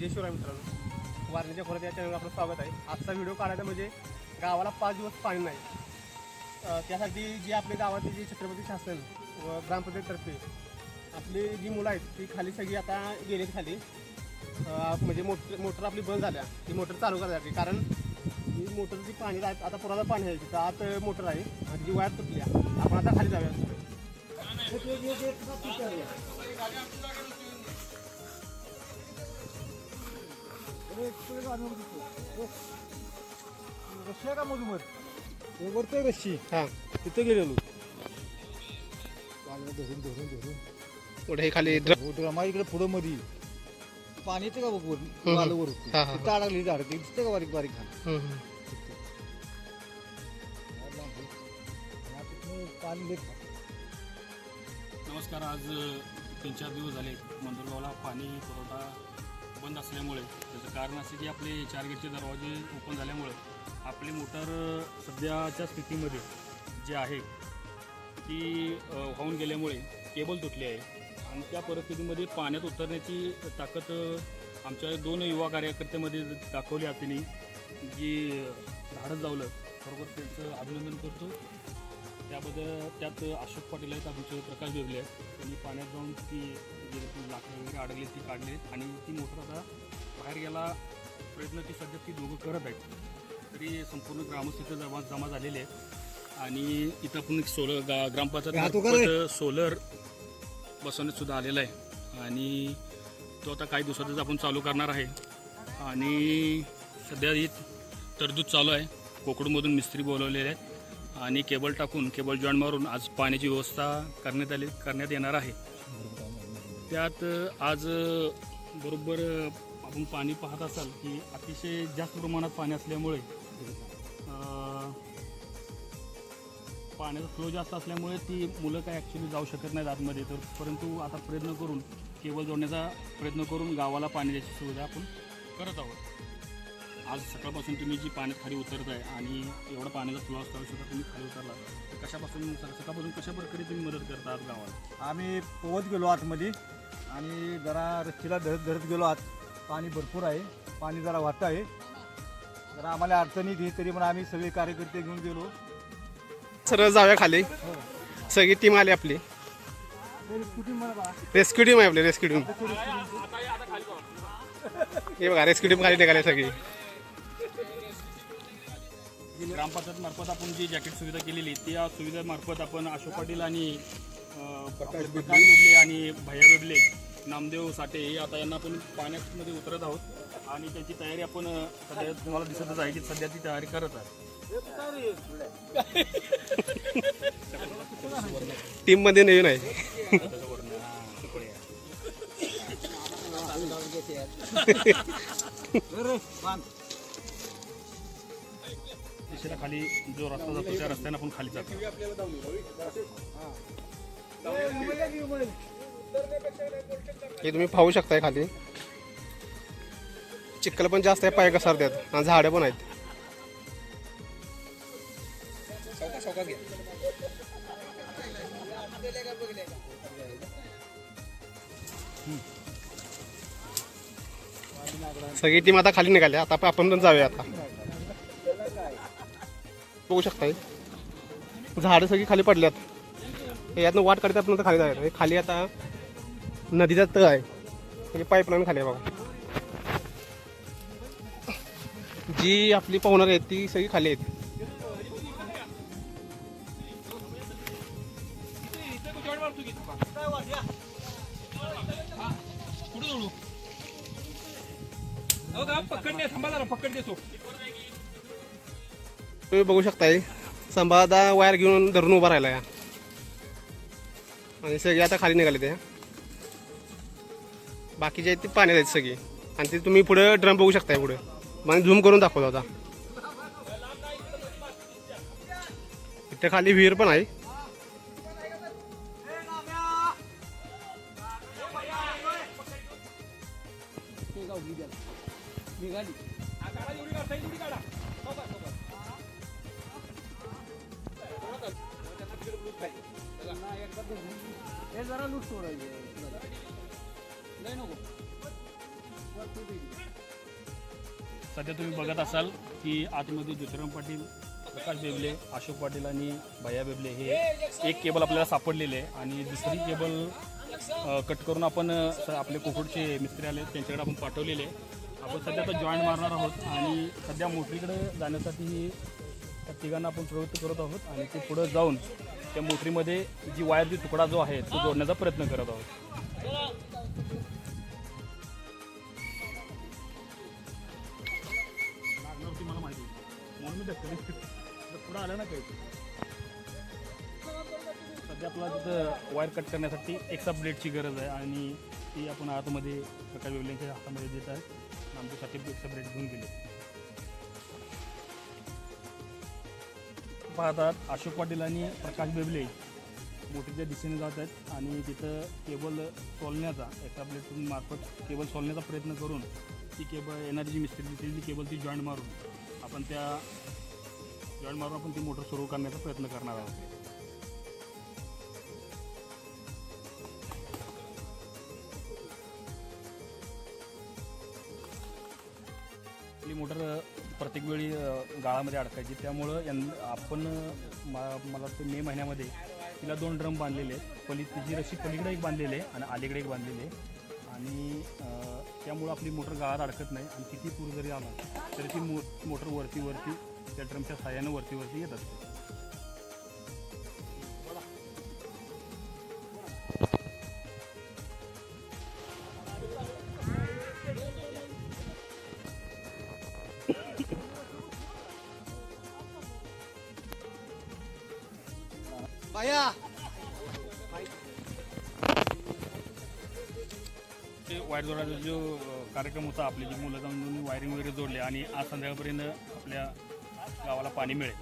जय शिवराय मित्रांनो. वारणीच्या खोऱ्यात या चॅनलवर आपलं स्वागत आहे. आजचा व्हिडिओ काढायचा म्हणजे गावाला पाच दिवस पाणी नाही. त्यासाठी जी आपल्या गावातली जे छत्रपती शासन व ग्रामपंचायततर्फे आपली जी मुलं आहेत ती खाली सगळी आता गेलीत खाली. म्हणजे मोटर मोटर आपली बंद झाल्या. ती मोटर चालू करायसाठी कारण ही मोटर जी पाणी आहे, आता पुराला पाणी आहे तिथं आत मोटर आहे आणि जी वायर तुटली आहे. आपण आता खाली जाऊया. का मधुमर हां तिथे गेलेलो पाण्याला धरून धरून धरून पुढे खाली हो, ड्रमा इकडे पुढं मध्ये पाणी येतं का बघ वर हम्म. वालं वर हा, हा, तिथं अडकली झाड ते दिसतं का बारीक बारीक खाली? हम्म, हम्म. पाणी लेट नमस्कार आज तीन चार दिवस झाले. मंदुरगावला पाणी पुरवठा बंद असल्यामुळे त्याचं कारण असे की आपले चार गेटचे दरवाजे ओपन झाल्यामुळे आपली मोटार सध्याच्या स्थितीमध्ये जे आहे ती वाहून गेल्यामुळे केबल तुटली आहे. आणि त्या परिस्थितीमध्ये पाण्यात उतरण्याची ताकद आमच्या दोन युवा कार्यकर्त्यामध्ये दाखवली त्यांनी जी धाडस जावलं बरोबर त्यांचं अभिनंदन करतो. त्याबद्दल त्यात अशोक पाटील आहेत आमचे प्रकाश बेबले आहेत. त्यांनी पाण्यात जाऊन ती जी लाकडं वगैरे अडकली ती काढली आणि ती मोटर आता बाहेर गेला प्रयत्न ती सध्या ती दोघं करत आहेत. तरी संपूर्ण ग्रामस्थ इथं जमा जमा झालेले आहेत. आणि इथं आपण एक सोलर गा ग्रामपंचायत सोलर बसवण्यात सुद्धा आलेला आहे. आणि तो आता काही दिवसातच आपण चालू करणार आहे. आणि सध्या ही तरतूद चालू आहे. कोकडूमधून मिस्त्री बोलवलेले आहेत. आणि केबल टाकून केबल जॉईन मारून आज पाण्याची व्यवस्था करण्यात आली करण्यात येणार आहे. त्यात आज बरोबर आपण पाणी पाहत असाल की अतिशय जास्त प्रमाणात पाणी असल्यामुळे पाण्याचा फ्लो जास्त असल्यामुळे ती मुलं काय ॲक्च्युली जाऊ शकत नाहीत आतमध्ये. तर परंतु आता प्रयत्न करून केबल जोडण्याचा प्रयत्न करून गावाला पाणी द्यायची सुविधा आपण करत आहोत. आज सकाळपासून तुम्ही जी पाण्यात खाली उतरत आहे आणि एवढा पाण्याचा फ्लो असताना सुद्धा तुम्ही खाली उतरला. तर कशापासून सकाळपासून कशा प्रकारे तुम्ही मदत करता आज गावाला? आम्ही पोहत गेलो आतमध्ये आणि जरा रस्सीला धरत धरत गेलो आत. पाणी भरपूर आहे. पाणी जरा वाटतं आहे. जरा आम्हाला अडचणी दे तरी पण आम्ही सगळे कार्यकर्ते घेऊन गेलो. सरळ जाऊया खाली? सगळी टीम आली आपली? रेस्क्यू टीम आहे आपली रेस्क्यू टीम हे बघा रेस्क्यू टीम खाली निघाली सगळी. ग्रामपंचायत मार्फत आपण जी जॅकेट सुविधा केलेली त्या सुविधेमार्फत आपण अशोक पाटील आणि प्रकाश बेबले. आणि भैया बेबले नामदेव साठे हे आता यांना आपण पाण्यामध्ये उतरत आहोत. आणि त्याची तयारी आपण सध्या तुम्हाला दिसतच आहे की सध्या ती तयारी करत आहे. टीममध्ये नवीन आहे. दिशेला खाली जो रस्ता जातो त्या रस्त्याने आपण खाली जातो. हे तुम्ही पाहू शकताय खाली. चिखल पण जास्त आहे पाय कसार घसरतात आणि झाडं पण आहेत. सगळी टीम आता खाली निघाली आता आपण पण जाऊया आता. बघू शकताय झाडं सगळी खाली पडल्यात. हे यातनं वाट काढत आपण खाली जायचं हे खाली आता नदीचा तळ आहे. म्हणजे पाईपलाईन खाली आहे बघा. जी आपली पाहुणार आहेत ती सगळी खाली आहेत. तुम्ही बघू शकताय संभादा वायर घेऊन धरून उभा राहिला या आणि सगळे आता खाली निघाले ते बाकीचे आहेत ती पाण्यात आहेत सगळी. आणि ते तुम्ही पुढे ड्रम बघू शकताय पुढे. मग झूम करून दाखवतो आता. इथे खाली विहीर पण आहे. हे जरा लूट सोडायचे. नाही नको. सध्या तुम्ही बघत असाल की आतमध्ये ज्योतिराम पाटील प्रकाश बेबले अशोक पाटील आणि भैया बेबले हे एक केबल आपल्याला सापडलेले आहे आणि दुसरी केबल कट करून आपण आपले कोकणचे मिस्त्री आले त्यांच्याकडे आपण पाठवलेले आहे. आपण सध्या आता जॉईंट मारणार आहोत आणि सध्या मोटरीकडे जाण्यासाठी त्या तिघांना आपण प्रवृत्त करत आहोत आणि ते पुढं जाऊन त्या मोटरीमध्ये जी वायरची तुकडा जो आहे तो जोडण्याचा प्रयत्न करत आहोत. मला माहिती. आहे. म्हणून मी पुढं आलं ना काही. सध्या आपल्याला तिथं वायर कट करण्यासाठी एक्सा ब्लेडची गरज आहे आणि ती आपण आतमध्ये प्रकाश वेवल्यांच्या हातामध्ये देत आहेत आमच्यासाठी एक्सा ब्लेड घेऊन गेले. पाहतात अशोक पाटील आणि प्रकाश बेबले. मोठीच्या दिशेने जात आहेत आणि तिथं केबल सोलण्याचा एका प्लेटून मार्फत केबल सोलण्याचा प्रयत्न करून ती केबल एनर्जी मिस्त्री दिसेल ती केबल ती जॉईंट मारून आपण त्या जॉईंट मारून आपण ती मोटर सुरू करण्याचा प्रयत्न करणार आहोत. आपली मोटर प्रत्येक वेळी गाळामध्ये अडकायची. त्यामुळं यां आपण मा- मला वाटतं मे महिन्यामध्ये तिला दोन ड्रम बांधलेले आहेत. पली तिची रशी पलीकडे एक बांधलेले आहे आणि अलीकडे एक बांधलेले आहे. आणि त्यामुळं आपली मोटर गाळात अडकत नाही. आणि किती पूर जरी आला तरी ती मो मोटर वरती वरती त्या ड्रमच्या साह्यानं वरती वरती येत असते. ते वायर जोडायचा जो कार्यक्रम होता आपले जी मुलं जाऊन वायरिंग वगैरे जोडले आणि आज संध्याकाळपर्यंत आपल्या गावाला पाणी मिळेल.